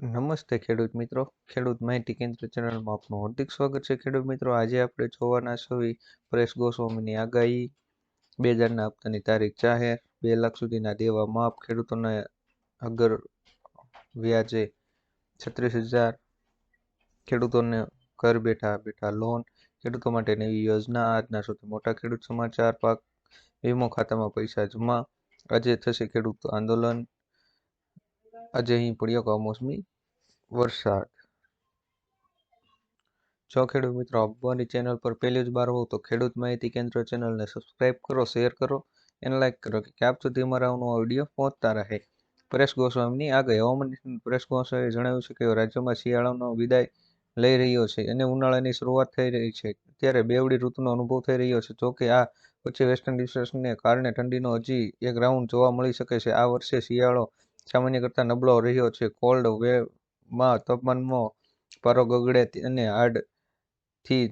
નમસ્તે ખેડૂત મિત્રો. ખેડૂત માહિતી કેન્દ્ર ચેનલમાં આપનું હાર્દિક સ્વાગત છે. ખેડૂત મિત્રો, આજે આપણે જોવાના છીએ પરેશ ગોસ્વામીની આગાહી. બે હજારના હપ્તાની તારીખ જાહેર. બે લાખ સુધીના દેવા માફ. ખેડૂતોને અગર વ્યાજે છત્રીસ હજાર. ખેડૂતોને ઘર બેઠા બેઠા લોન ખેડૂતો માટે નવી યોજના. આજના સૌથી મોટા ખેડૂત સમાચાર. પાક વીમો ખાતામાં પૈસા જમા. આજે થશે ખેડૂત આંદોલન. આજે અહીં પડ્યો કમોસમી વરસાદ. જો ખેડૂત મિત્રો આપવાની ચેનલ પર પહેલી જ બાર હોવ તો ખેડૂત માહિતી કેન્દ્ર ચેનલને સબસ્ક્રાઇબ કરો શેર કરો અને લાઈક કરો કે આપ સુધી અમારા નવો વીડિયો પહોંચતા રહે. પરેશ ગોસ્વામીની આગળ હવામાન પરેશ ગોસ્વામીએ જણાવ્યું છે કે રાજ્યમાં શિયાળાનો વિદાય લઈ રહ્યો છે અને ઉનાળાની શરૂઆત થઈ રહી છે. ત્યારે બેવડી ઋતુનો અનુભવ થઈ રહ્યો છે. જોકે આ વચ્ચે વેસ્ટર્ન ડિસ્ટર્બન્સને કારણે ઠંડીનો હજી એક રાઉન્ડ જોવા મળી શકે છે. આ વર્ષે શિયાળો સામાન્ય કરતાં નબળો રહ્યો છે. કોલ્ડ વેવમાં તાપમાનમાં પારો ગગડે અને હાડથી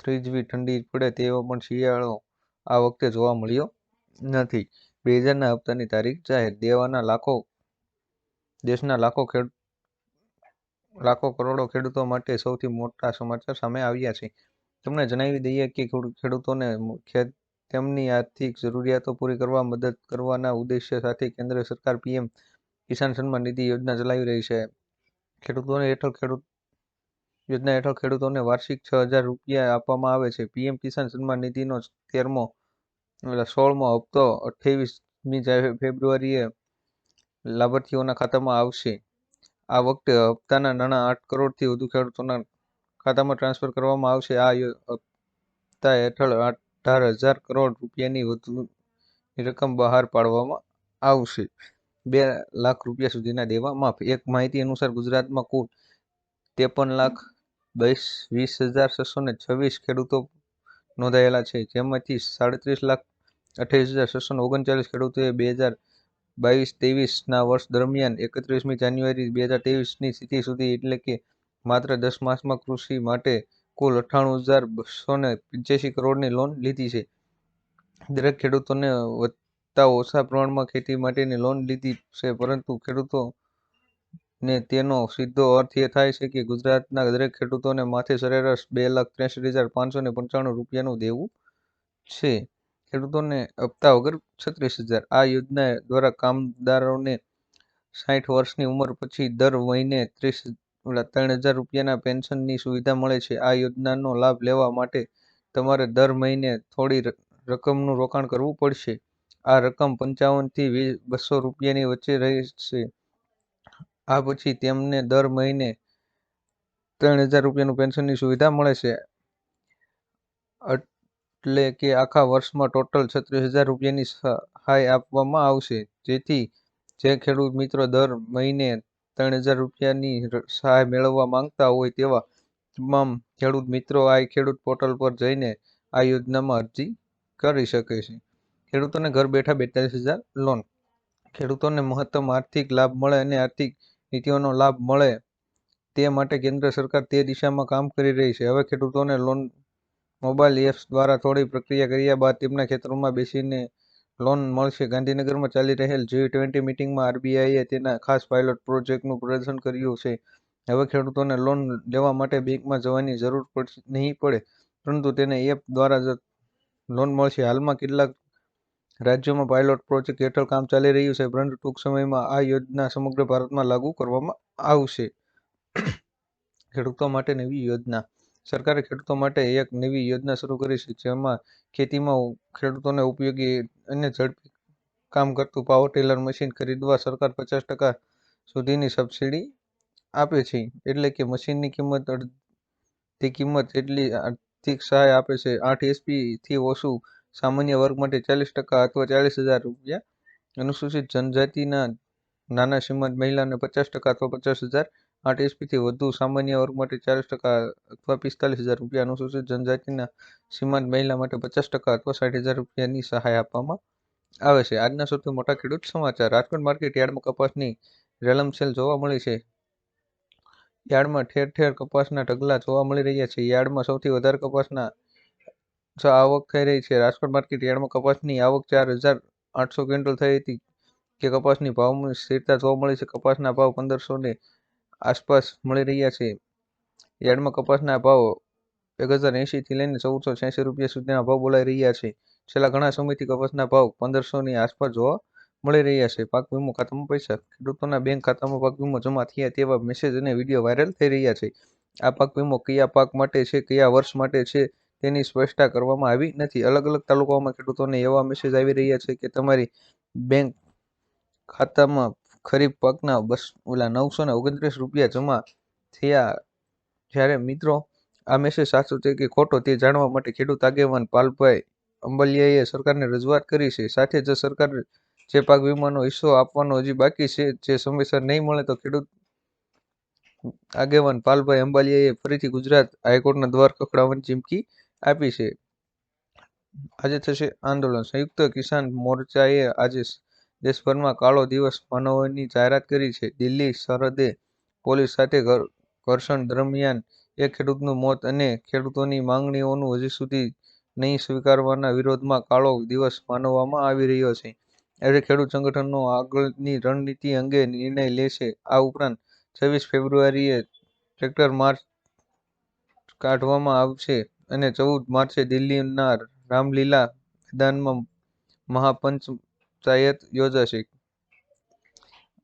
ત્રીજવી ઠંડી પડે તેવો પણ શિયાળો આ વખતે જોવા મળ્યો નથી. બે હજારના હપ્તાની તારીખ જાહેર. દેવાના લાખો, દેશના લાખો ખેડ, લાખો કરોડો ખેડૂતો માટે સૌથી મોટા સમાચાર સામે આવ્યા છે. તમને જણાવી દઈએ કે ખેડૂતોને તેમની આર્થિક જરૂરિયાતો પૂરી કરવા મદદ કરવાના ઉદ્દેશ્ય સાથે કેન્દ્ર સરકાર પીએમ કિસાન સન્માન નિધિ યોજના ચલાવી રહી છે. ખેડૂતોને હેઠળ ખેડૂત યોજના હેઠળ ખેડૂતોને વાર્ષિક છ હજાર રૂપિયા આપવામાં આવે છે. પીએમ કિસાન સન્માન નિધિનો તેરમો સોળમો હપ્તો અઠ્યાવીસમી ફેબ્રુઆરીએ લાભાર્થીઓના ખાતામાં આવશે. આ વખતે હપ્તાના નાણાં આઠ કરોડથી વધુ ખેડૂતોના ખાતામાં ટ્રાન્સફર કરવામાં આવશે. આ હપ્તા હેઠળ અઢાર હજાર કરોડ રૂપિયાની વધુ રકમ બહાર પાડવામાં આવશે. બે લાખ રૂપિયા સુધીના દેવા માફ. એક માહિતી અનુસાર ગુજરાતમાં કુલ ત્રેપન લાખ દસ વીસ હજાર છસો ને છવ્વીસ ખેડૂતો નોંધાયેલા છે. જેમાંથી સાડત્રીસ લાખ અઠ્યાવીસ હજાર છસો ઓગણચાલીસ ખેડૂતોએ બે હજાર બાવીસ, ત્રેવીસના વર્ષ દરમિયાન એકત્રીસમી જાન્યુઆરી બે હજાર ત્રેવીસની સ્થિતિ સુધી એટલે કે માત્ર દસ માસમાં કૃષિ માટે કુલ અઠ્ઠાણું હજાર બસો ને પંચ્યાસી કરોડની લોન લીધી છે. દરેક ખેડૂતોને વધતા ઓછા પ્રમાણમાં ખેતી માટેની લોન લીધી છે, પરંતુ ખેડૂતો ને તેનો સીધો અર્થ એ થાય છે કે ગુજરાતના દરેક ખેડૂતોને માથે સરેરાશ બે લાખ ત્રેસઠ હજાર પાંચસો ને પંચાણું રૂપિયાનું દેવું છે. ખેડૂતોને હપ્તા વગર છત્રીસ હજાર. આ યોજના દ્વારા કામદારોને સાઠ વર્ષની ઉંમર પછી દર મહિને ત્રીસ ત્રણ હજાર રૂપિયાના પેન્શનની સુવિધા મળે છે. આ યોજનાનો લાભ લેવા માટે તમારે દર મહિને થોડી રકમનું રોકાણ કરવું પડશે. આ રકમ પંચાવનથી વીસ બસો રૂપિયાની વચ્ચે રહેશે. આ પછી તેમને દર મહિને ત્રણ હજાર રૂપિયાનું પેન્શનની સુવિધા મળે છે. એટલે કે આખા વર્ષમાં ટોટલ છત્રીસ હજાર રૂપિયાની સહાય આપવામાં આવશે. જેથી જે ખેડૂત મિત્રો દર મહિને ત્રણ હજાર રૂપિયાની સહાય મેળવવા માંગતા હોય તેવા તમામ ખેડૂત મિત્રો આ ખેડૂત પોર્ટલ પર જઈને આ યોજનામાં અરજી કરી શકે છે. ખેડૂતોને ઘર બેઠા બેતાલીસ હજાર લોન. ખેડૂતોને મહત્તમ આર્થિક લાભ મળે અને આર્થિક નીતિઓનો લાભ મળે તે માટે કેન્દ્ર સરકાર તે દિશામાં કામ કરી રહી છે. હવે ખેડૂતોને લોન, મોબાઈલ એપ્સ દ્વારા થોડી પ્રક્રિયા કર્યા બાદ તેમના ખેતરોમાં બેસીને લોન મળશે. ગાંધીનગરમાં ચાલી રહેલ જી ટ્વેન્ટી મિટિંગમાં આરબીઆઈએ તેના ખાસ પાયલોટ પ્રોજેક્ટનું પ્રદર્શન કર્યું છે. હવે ખેડૂતોને લોન લેવા માટે બેંકમાં જવાની જરૂર નહીં પડે, પરંતુ તેને એપ દ્વારા જ લોન મળશે. હાલમાં કેટલાક રાજ્યોમાં પાયલોટ પ્રોજેક્ટ હેઠળ કામ ચાલી રહ્યું છે, પરંતુ ટૂંક સમયમાં આ યોજના સમગ્ર ભારતમાં લાગુ કરવામાં આવશે. ખેડૂતો માટે નવી યોજના સરકારે ખેડૂતો માટે એક નવી યોજના શરૂ કરી છે, જેમાં ખેતીમાં ખેડૂતોને ઉપયોગી અને ઝડપી કામ કરતું પાવર ટેલર મશીન ખરીદવા સરકાર પચાસ ટકા સુધીની સબસિડી આપે છે. એટલે કે મશીનની કિંમત અડધી કિંમત એટલી આર્થિક સહાય આપે છે. આઠ એસપીથી ઓછું સામાન્ય વર્ગ માટે ચાલીસ ટકા અથવા ચાલીસ હજાર રૂપિયા અનુસૂચિત જનજાતિના નાના સીમાંત મહિલાને પચાસ ટકા અથવા પચાસ હજાર આઠ એસપીથી વધુ સામાન્ય વર્ગ માટે ચાલીસ ટકા અથવા પિસ્તાલીસ હજાર રૂપિયા અનુસૂચિત જનજાતિના સીમાંત મહિલા માટે પચાસ ટકા અથવા સાઠ હજાર રૂપિયાની સહાય આપવામાં આવે છે. આજના સૌથી મોટા ખેડૂત સમાચાર. રાજકોટ માર્કેટ યાર્ડમાં કપાસની રેલમસેલ જોવા મળી છે. યાર્ડમાં ઠેર ઠેર કપાસના ઢગલા જોવા મળી રહ્યા છે. યાર્ડમાં સૌથી વધારે કપાસના આવક થઈ રહી છે. રાજકોટ માર્કેટ યાર્ડમાં કપાસની આવક ચાર હજાર આઠસો ક્વિન્ટલ થઈ હતી કે કપાસની ભાવમાં સ્થિરતા જોવા મળી છે. કપાસના ભાવ પંદરસો ને આસપાસ મળી રહ્યા છે. યાર્ડમાં કપાસના ભાવ એક હજાર એંશીથી લઈને ચૌદસો છ્યાસી રૂપિયા સુધીના ભાવ બોલાઈ રહ્યા છે. છેલ્લા ઘણા સમયથી કપાસના ભાવ પંદરસોની આસપાસ જોવા મળી રહ્યા છે. પાક વીમો ખાતામાં પૈસા, ખેડૂતોના બેંક ખાતામાં પાક વીમો જમા થયા તેવા મેસેજ અને વીડિયો વાયરલ થઈ રહ્યા છે. આ પાક વીમો કયા પાક માટે છે, કયા વર્ષ માટે છે, તેની સ્પષ્ટતા કરવામાં આવી નથી. અલગ અલગ તાલુકાઓમાં ખેડૂતોને એવા મેસેજ આવી રહ્યા છે કે તમારી બેંક ખાતામાં ખરીફ પાકના બસ, ઓલા નવસો ને ઓગણત્રીસ રૂપિયા જમા થયા જ્યારે મિત્રો આ મેસેજ સાચો છે કે ખોટો તે જાણવા માટે ખેડૂત આગેવાન પાલભાઈ અંબલિયાએ સરકારને રજૂઆત કરી છે. સાથે જ સરકાર જે પાક વીમાનો હિસ્સો આપવાનો હજી બાકી છે, જે સમયસર નહીં મળે તો ખેડૂત આગેવાન પાલભાઈ અંબાલિયાએ ફરીથી ગુજરાત હાઈકોર્ટના દ્વાર ખખડાવવાની ચીમકી આપી છે. આજે થશે આંદોલન. સંયુક્ત કિસાન મોરચાએ આજે દેશભરમાં કાળો દિવસ મનાવવાની જાહેરાત કરી છે. દિલ્હી સરહદે પોલીસ સાથે ઘર્ષણ દરમિયાન એક ખેડૂતનું મોત અને ખેડૂતોની માંગણીઓનું હજી સુધી નહીં સ્વીકારવાના વિરોધમાં કાળો દિવસ માનવામાં આવી રહ્યો છે. એટલે ખેડૂત સંગઠનો આગળની રણનીતિ અંગે નિર્ણય લેશે. આ ઉપરાંત છવ્વીસ ફેબ્રુઆરીએ ટ્રેક્ટર માર્ચ કાઢવામાં આવશે અને ચૌદ માર્ચે દિલ્હીના રામલીલા મેદાનમાં મહાપંચાયત યોજાશે.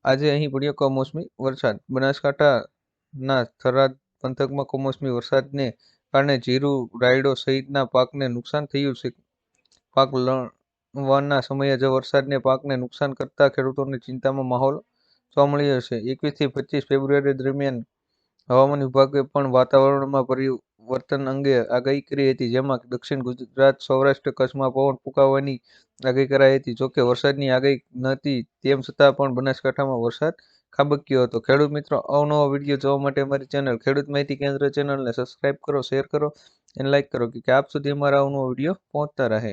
આજે અહીં પડ્યો કમોસમી વરસાદ. બનાસકાંઠાના થરાદ પંથકમાં કમોસમી વરસાદને કારણે જીરું, રાયડો સહિતના પાકને નુકસાન થયું છે. પાક લણવાના સમયે જ વરસાદને પાકને નુકસાન કરતા ખેડૂતોને ચિંતામાં માહોલ જોવા મળ્યો છે. એકવીસથી પચીસ ફેબ્રુઆરી દરમિયાન હવામાન વિભાગે પણ વાતાવરણમાં પરિવર્તન અંગે આગાહી કરી હતી, જેમાં દક્ષિણ ગુજરાત સૌરાષ્ટ્ર કચ્છમાં પવન ફૂંકાવાની આગાહી કરાઈ હતી. જોકે વરસાદની આગાહી નહોતી, તેમ છતાં પણ બનાસકાંઠામાં વરસાદ ખાબક્યો હતો. ખેડૂત મિત્રો, અવનવો વીડિયો જોવા માટે અમારી ચેનલ ખેડૂત માહિતી કેન્દ્ર ચેનલને સબસ્ક્રાઇબ કરો શેર કરો અને લાઇક કરો કે આપ સુધી અમારા અવનવો વીડિયો પહોંચતા રહે.